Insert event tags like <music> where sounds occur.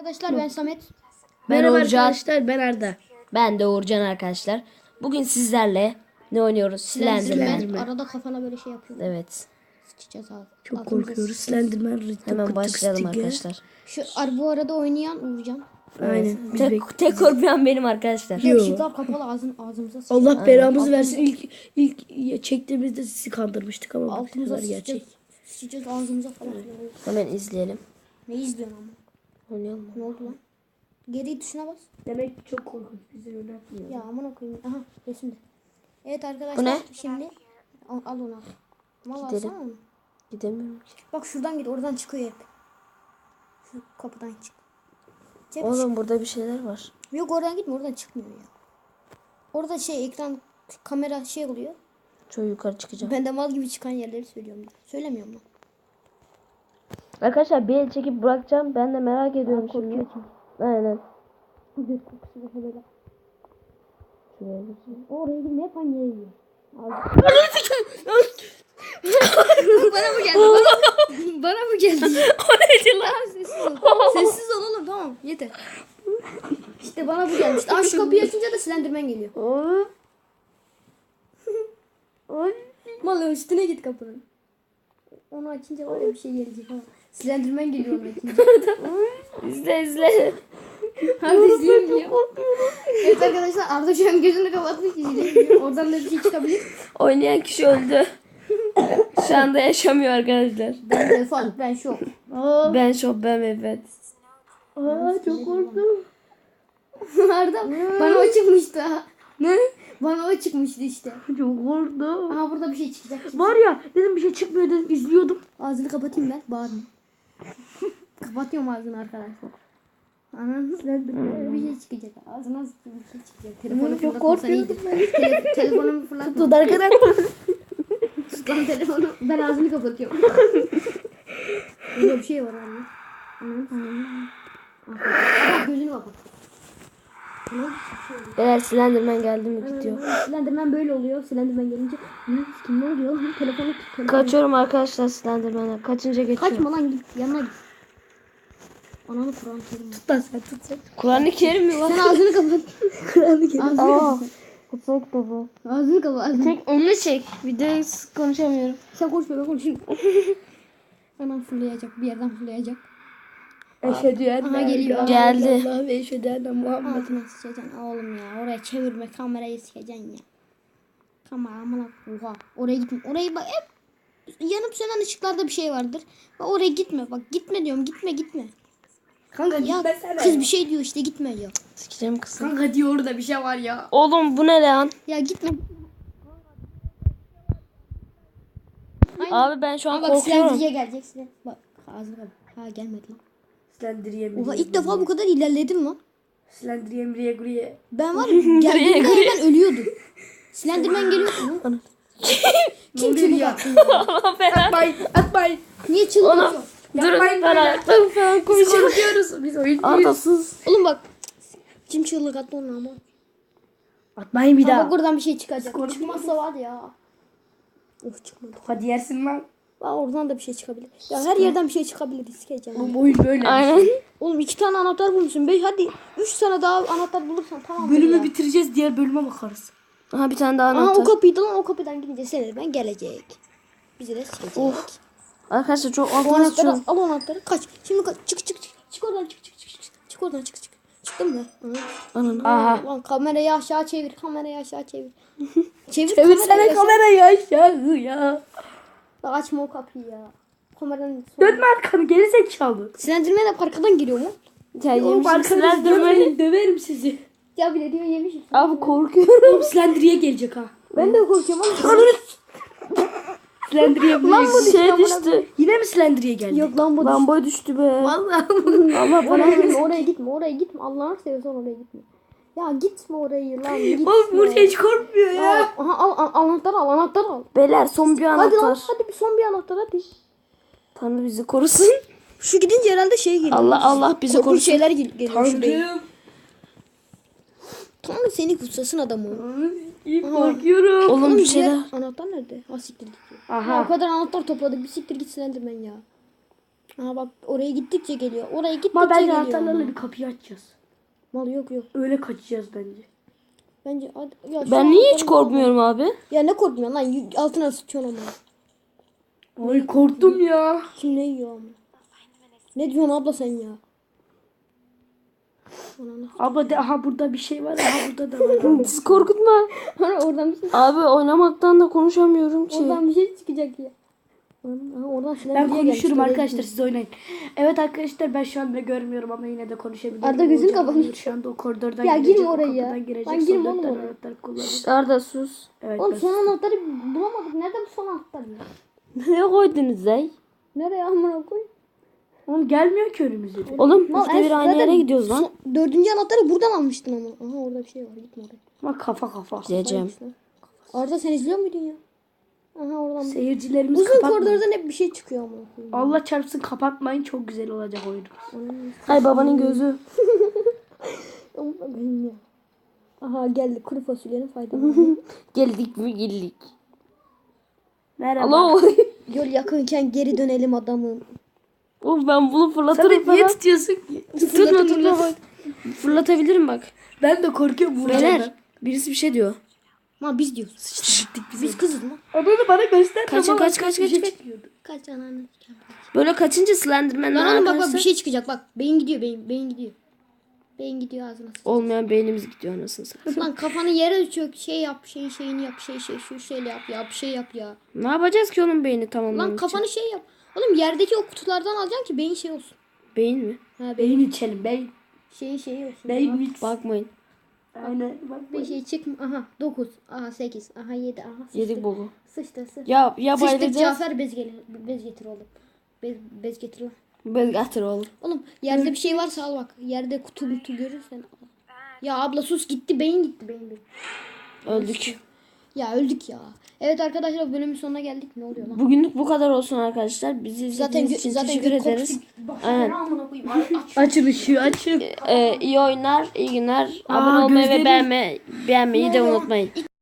Arkadaşlar ben Samet. Ben Merhaba Uğurcan. arkadaşlar ben Arda. Ben de Uğurcan arkadaşlar. Bugün sizlerle ne oynuyoruz? Slenderman. Slenderman. Arada kafana böyle şey yapıyor. Evet. Sıçacağız abi. Çok Altımıza korkuyoruz. sıçacağız. Slenderman Hemen başlayalım Tık Stick. arkadaşlar. Şu ar bu arada oynayan Uğurcan. Aynen. Biz Tek, bek- tek korkmayan benim arkadaşlar. Yo. Işıklar kapalı ağzın, ağzımıza sıçacağız. Allah belamızı versin. İlk ilk çektiğimizde sizi kandırmıştık ama bu Altımıza sıçacağız. gerçek. Sıçacağız ağzımıza falan. Hemen izleyelim. Ne izliyorsun ama? Oynayalım? Ne oldu lan? Geri tuşuna bas. Demek çok korkunç bizi yönetmiyor. Ya aman okuyayım. Aha resimde. Evet arkadaşlar. Bu ne? Şimdi al, al onu. Mal Gidelim. alsana onu. Gidemiyorum ki. Bak şuradan git oradan çıkıyor hep. Şu kapıdan çık. Cep Oğlum burada bir şeyler var. Yok oradan gitme oradan çıkmıyor ya. Orada şey ekran kamera şey oluyor. Şöyle yukarı çıkacağım. Ben de mal gibi çıkan yerleri söylüyorum. Söylemiyorum lan. Arkadaşlar bir el çekip bırakacağım. Ben de merak ediyorum şimdi. Aynen. Göt kokusu var böyle. Oraya gitme hep aynı yere gidiyor. bana mı geldi? Bana, <laughs> bana mı geldi? <laughs> o neydi lan? Sessiz ol. Sessiz ol oğlum tamam yeter. İşte bana bu gelmişti. Aa şu kapıyı açınca da Slenderman geliyor. <laughs> Mal üstüne git kapının. Onu açınca var ya bir şey gelecek ama. Slenderman geliyor onu açınca. <laughs> İzle izle. Hadi izleyelim diyor. Evet arkadaşlar Arda şu an gözünü kapatmış izleyemiyor. Oradan da bir şey çıkabilir. Oynayan kişi öldü. Şu anda yaşamıyor arkadaşlar. Ben de fan, ben şok. Ben şok ben evet. Aa çok korktum. <laughs> Arda bana o çıkmıştı. Ne? Bana o çıkmıştı işte. Çok korktum. Aha burada bir şey çıkacak. Şimdi. Var ya dedim bir şey çıkmıyor dedim izliyordum. Ağzını kapatayım ben. Bağırma. <laughs> Kapatıyorum ağzını arkadaşlar. Ananı Slenderman bir şey çıkacak. Ağzına bir şey çıkacak. Telefonu fırlatmasan iyidir. Tele, telefonumu fırlatma. Tut arkadaşlar. <laughs> Tut lan telefonu. Ben ağzını kapatıyorum. <laughs> Burada bir şey var anne. Ananı ananı. Kapat gözünü kapat. Beyler Slenderman geldi mi gidiyor. Slenderman böyle oluyor. Slenderman gelince ne kim ne oluyor? lan? Telefonu tut. Telefonu. Kaçıyorum arkadaşlar Slenderman'a. Kaçınca geçiyorum. Kaçma lan git yanına git. Ananı Kur'an kerim. Tut lan sen tut sen. Kur'an-ı Kerim mi var? Sen ağzını kapat. <laughs> Kur'an'ı gel. Ağzını Aa. kapat. Kutsal kitabı. Ağzını kapat. Ağzını. Çek elini çek. Bir de konuşamıyorum. Sen konuşma ben konuşayım. <laughs> Anam fırlayacak bir yerden fırlayacak. Eşhedü en Aha, la geliyor. Geldi. illallah ve eşhedü enne Muhammed. Altına sıçacaksın oğlum ya. Oraya çevirme kamerayı sıkacaksın ya. Kamera amına oha. Oraya gitme. Oraya bak hep yanıp sönen ışıklarda bir şey vardır. Bak oraya gitme. Bak gitme diyorum. Gitme gitme. Kanka Ya gitmesene. kız bir şey diyor işte gitme diyor. Sikeceğim kızım. Kanka diyor orada bir şey var ya. Oğlum bu ne lan? Ya gitme. Abi ben şu an Ama bak korkuyorum. Slender'ye gelecek. Slen- Bak ağzına bak. Ha gelmedi lan. Mi? Oha ilk defa bu kadar ilerledim lan. Slenderiye miriye guriye. Ben var ya <laughs> geldiğimde hemen ölüyordum. <laughs> Slenderman geliyor. <laughs> Kim çığlık attı ya? Allah belanı. Atmayın atmayın. Niye çığlık atıyor? Durun ben ayaklarım falan Biz korkuyoruz. Biz oyuncuyuz. Ardasız. Oğlum bak. Kim çığlık attı onu ama. Atmayın bir Ha, daha. bak oradan bir şey çıkacak. Çıkmazsa var ya. Of çıkmadı. Hadi yersin lan. Aa, oradan da bir şey çıkabilir. Ya her yerden bir şey çıkabilir. Sikeceğim. Bu oyun böyle. Aynen. Oğlum iki tane anahtar bulmuşsun. Be, hadi üç tane daha anahtar bulursan tamam. Bölümü ya. bitireceğiz diğer bölüme bakarız. Aha bir tane daha Aha o anahtar. kapıydı lan o kapıdan gidince Slenderman gelecek. Bizi de sikecek. Arkadaşlar çok O anahtarı al anahtarı kaç. Şimdi kaç. Çık çık çık. Çık oradan çık çık çık. Çık, çık oradan çık çık. Çıktın mı? Ananı. Aha. Lan kamerayı aşağı çevir. Kamerayı aşağı çevir. <laughs> çevir Çevirsene kamerayı. kamerayı aşağı ya. Lan açma o kapıyı ya. Kameranın sonu. Dönme arkanı geri zekalı. Slenderman hep arkadan giriyor mu? Ya yemişim Slenderman'i. dönmeyin döverim sizi. Ya bile diyor yemiş. Abi korkuyorum. Oğlum gelecek ha. Ben de korkuyorum oğlum. Slenderiye Lan bu şey düştü. Yine mi Slenderiye geldi? Yok lan bu Lan boy düştü be. Vallahi. Allah bana Oraya gitme, oraya gitme, oraya gitme. Allah'ını seviyorsan oraya gitme. Ya gitme orayı lan gitme. Oğlum bu hiç korkmuyor Aha al anahtar al anahtar al. Beyler son bir Hadi lan anahtar. hadi bir son bir anahtar hadi. Tanrı bizi korusun. <laughs> Şu gidince herhalde şey geliyor. Allah Allah bizi Korkunç korusun. şeyler gel- geliyor şuraya. Tanrım. Tanrı seni kutsasın adamı. İyi korkuyorum. Oğlum bir şeyler. Anahtar nerede? Ha siktir git. Ya. Aha. Ya, o kadar anahtar topladık. Bir siktir git Slenderman ya. Aha bak oraya gittikçe geliyor. Oraya gittikçe Ama bence geliyor. anahtarlarla bir kapıyı açacağız. Mal yok yok. Öyle kaçacağız bence. Bence hadi- ya şu Ben niye hiç anahtarı- korkmuyorum abi? Ya ne korkmuyorsun lan? Y- Altına sıçıyorsun ama. Ay korktum ya. Kim ne yiyor ama? Ne diyorsun abla sen ya? Abla de aha burada bir şey var. Aha burada da <laughs> var. Siz korkutma. <laughs> oradan bir şey, Abi oynamaktan da konuşamıyorum ki. oradan bir şey çıkacak ya. Aha, oradan ben gelmiş, konuşurum arkadaşlar siz oynayın. Evet arkadaşlar ben şu anda görmüyorum ama yine de konuşabilirim. Arda kapamış. Uğur Şu anda o koridordan Ya girecek. o oraya ya. girecek. Ben girme oğlum oraya. Şşt, Arda sus. Evet, Oğlum ben- son anahtarı bulamadık. Nerede bu son anahtar ya? Ne koydunuz ey? Nereye amına koy? Oğlum gelmiyor ki önümüze. Oğlum Mal, işte bir aynı yere gidiyoruz lan. son- dördüncü anahtarı buradan almıştın ama. Aha orada bir şey var. Gitme oraya. Ama kafa kafa. Diyeceğim. Arda sen izliyor muydun ya? Aha oradan. Seyircilerimiz Uzun kapatmayın. koridordan hep bir şey çıkıyor ama. Allah çarpsın kapatmayın çok güzel olacak oyunumuz. Hay babanın gözü. <laughs> Aha geldi kuru fasulyenin faydaları. <laughs> Geldik mi geldik. Merhaba. Alo. <laughs> Yol yakınken geri dönelim adamım. Oğlum ben bunu fırlatırım niye tutuyorsun ki? Tutma tutma bak. Fırlatabilirim bak. Ben de korkuyorum. Beyler birisi bir şey diyor. Ma biz diyoruz. Sıçtık biz. Biz kızız mı? Onu bana göster. Kaçın, kaç, kaç, kaç, şey kaç. çıkıyordu. Kaç ananı. Böyle kaçınca Slenderman'den Lan oğlum bak bak bir şey çıkacak bak. Beyin gidiyor beyin. Beyin gidiyor. Beyin gidiyor ağzına. olmayan beynimiz gidiyor anasını satayım. Lan kafanı yere çök. Şey yap. Şey şeyini yap. Şey şey şu şeyle yap ya. Bir şey yap ya. ne yapacağız ki onun beyni tamamlamak Lan için? kafanı şey yap. Oğlum yerdeki o kutulardan alacaksın ki beyin şey olsun. Beyin mi? Ha beyin Beyin içelim beyin. şeyin şeyi olsun. Beyin mix. Bakmayın. Aynen. Bak, Bir şey çık. Aha 9. Aha 8. Aha 7. Aha sıçtı. Yedik boku. Sıçtı sıçtı. Ya ya Sıçtık bayılacağız. Cafer bez, gel bez getir oğlum. Bez, bez getir lan. Ben getir oğlum. Oğlum yerde bir şey varsa al bak. Yerde kutu kutu görürsen al. Ya abla sus gitti beyin gitti beyin beyin. Öldük. Ya öldük ya. Evet arkadaşlar bölümün sonuna geldik. Ne oluyor lan? Bugünlük bu kadar olsun arkadaşlar. Bizi Zaten izlediğiniz gö- için zaten teşekkür ederiz. Aynen. Amına koyayım. Ay, aç. Açın ışığı açın. Ee, iyi oyunlar, iyi günler. Aa, Abone olmayı ve gözlerim- beğenme, beğenmeyi de unutmayın.